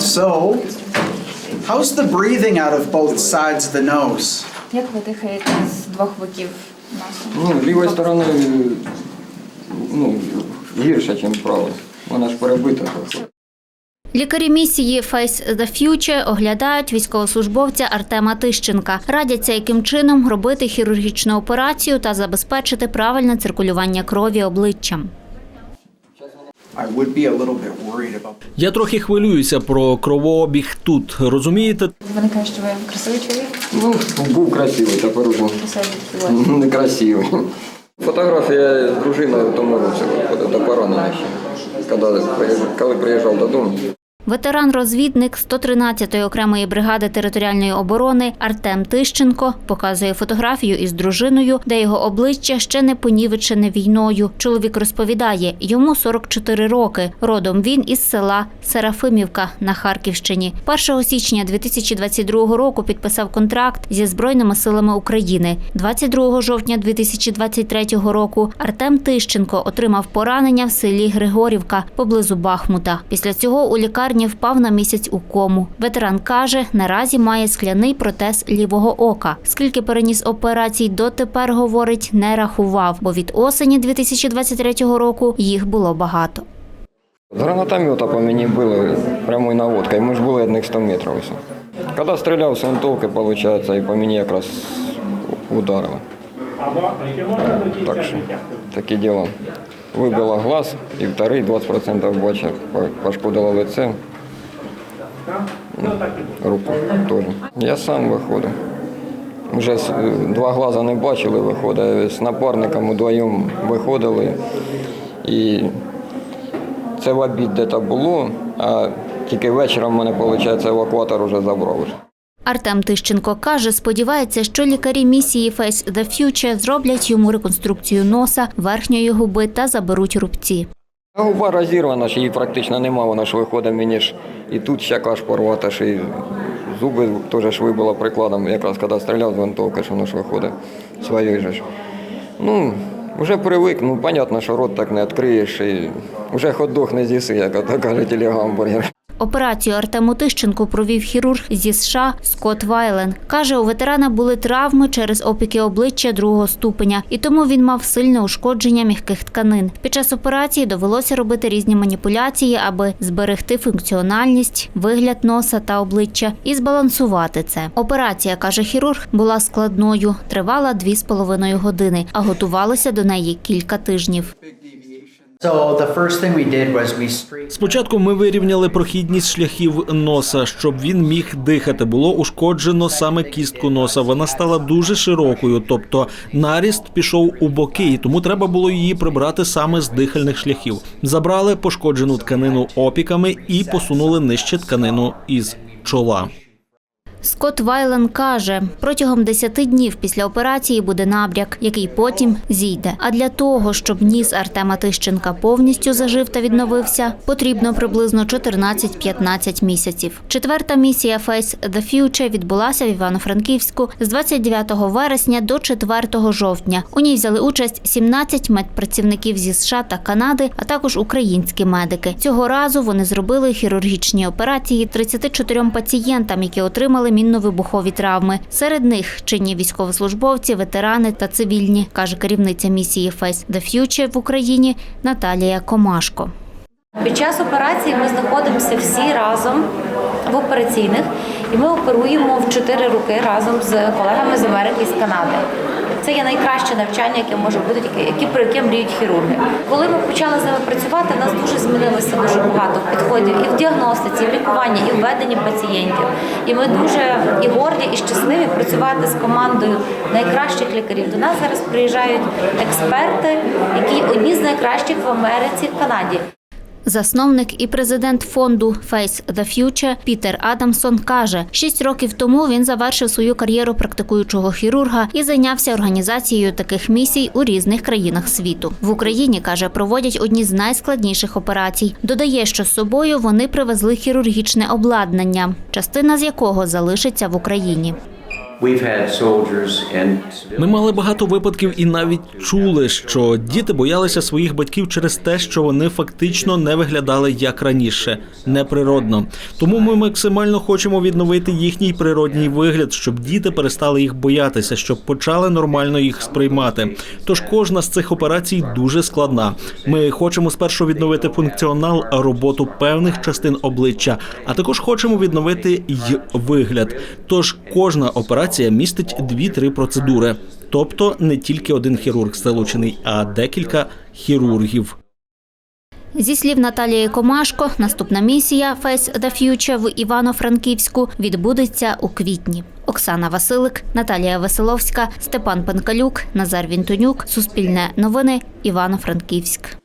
So, how's the breathing out of both sides of the nose? Як ви дихаєте з двох боків носа? Ну, лівої сторони ну, гірше, ніж правої. Вона ж перебита трохи. Лікарі місії Face the Future оглядають військовослужбовця Артема Тищенка. Радяться, яким чином робити хірургічну операцію та забезпечити правильне циркулювання крові обличчям. Я трохи хвилююся про кровообіг тут. Розумієте? Вони кажуть, що ви красивий чоловік, Ну, був красивий, тепер уже некрасивий. Фотографія з дружиною в тому році до поранення коли приїжджав додому. Ветеран-розвідник 113-ї окремої бригади територіальної оборони Артем Тищенко показує фотографію із дружиною, де його обличчя ще не понівечене війною. Чоловік розповідає, йому 44 роки. Родом він із села Серафимівка на Харківщині. 1 січня 2022 року підписав контракт зі Збройними силами України. 22 жовтня 2023 року Артем Тищенко отримав поранення в селі Григорівка поблизу Бахмута. Після цього у лікарні впав на місяць у кому. Ветеран каже, наразі має скляний протез лівого ока. Скільки переніс операцій дотепер говорить, не рахував, бо від осені 2023 року їх було багато. З гранатомета по мені били прямою наводкою, ми ж були одних 100 метрів. Коли стріляв з винтовки, виходить, і по мені якраз ударило. Так що, таке діло. Вибило глаз і вторий 20% бачив, пошкодило лице. Ну, Руку теж. Я сам виходив. Вже два глаза не бачили, виходить. З напарником удвоєм виходили. І це в обід де було, а тільки вечором мене, виходить, евакуатор вже забрав. Артем Тищенко каже, сподівається, що лікарі місії Face the Future зроблять йому реконструкцію носа, верхньої губи та заберуть рубці. А губа розірвана, ж її практично нема, вона ж виходить мені ж і тут ще каш порвата, ж і зуби теж ж вибило прикладом, якраз коли стріляв з винтовки, що воно ж виходить своєю же ж. Ну, вже привик, ну, понятно, що рот так не відкриєш, і вже хот-дог не з'їси, як кажуть, і гамбургер. Операцію Артему Тищенку провів хірург зі США Скотт Вайлен. Каже, у ветерана були травми через опіки обличчя другого ступеня, і тому він мав сильне ушкодження м'яких тканин. Під час операції довелося робити різні маніпуляції, аби зберегти функціональність, вигляд носа та обличчя і збалансувати це. Операція, каже хірург, була складною, тривала дві з половиною години, а готувалися до неї кілька тижнів. Спочатку ми вирівняли прохідність шляхів носа, щоб він міг дихати. Було ушкоджено саме кістку носа. Вона стала дуже широкою, тобто наріст пішов у боки, і тому треба було її прибрати саме з дихальних шляхів. Забрали пошкоджену тканину опіками і посунули нижче тканину із чола. Скотт Вайлен каже, протягом 10 днів після операції буде набряк, який потім зійде. А для того, щоб ніс Артема Тищенка повністю зажив та відновився, потрібно приблизно 14-15 місяців. Четверта місія Face the Future відбулася в Івано-Франківську з 29 вересня до 4 жовтня. У ній взяли участь 17 медпрацівників зі США та Канади, а також українські медики. Цього разу вони зробили хірургічні операції 34 пацієнтам, які отримали мінно-вибухові травми. Серед них чинні військовослужбовці, ветерани та цивільні, каже керівниця місії Face the Future в Україні Наталія Комашко. Під час операції ми знаходимося всі разом в операційних, і ми оперуємо в чотири роки разом з колегами з Америки з Канади. Це є найкраще навчання, яке може бути, які про яке мріють хірурги. Коли ми почали з ними працювати, у нас дуже змінилося дуже багато підходів і в діагностиці, і в лікуванні, і в веденні пацієнтів. І ми дуже і горді, і щасливі працювати з командою найкращих лікарів. До нас зараз приїжджають експерти, які одні з найкращих в Америці, в Канаді. Засновник і президент фонду Face the Future Пітер Адамсон каже, шість років тому він завершив свою кар'єру практикуючого хірурга і зайнявся організацією таких місій у різних країнах світу. В Україні каже, проводять одні з найскладніших операцій. Додає, що з собою вони привезли хірургічне обладнання, частина з якого залишиться в Україні. Ми мали багато випадків і навіть чули, що діти боялися своїх батьків через те, що вони фактично не виглядали як раніше, неприродно. Тому ми максимально хочемо відновити їхній природній вигляд, щоб діти перестали їх боятися, щоб почали нормально їх сприймати. Тож кожна з цих операцій дуже складна. Ми хочемо спершу відновити функціонал, роботу певних частин обличчя, а також хочемо відновити й вигляд. Тож кожна операція містить 2-3 процедури, тобто не тільки один хірург залучений, а декілька хірургів. Зі слів Наталії Комашко, наступна місія Face the Future в Івано-Франківську відбудеться у квітні. Оксана Василик, Наталія Веселовська, Степан Пенкалюк, Назар Вінтонюк. Суспільне новини. Івано-Франківськ.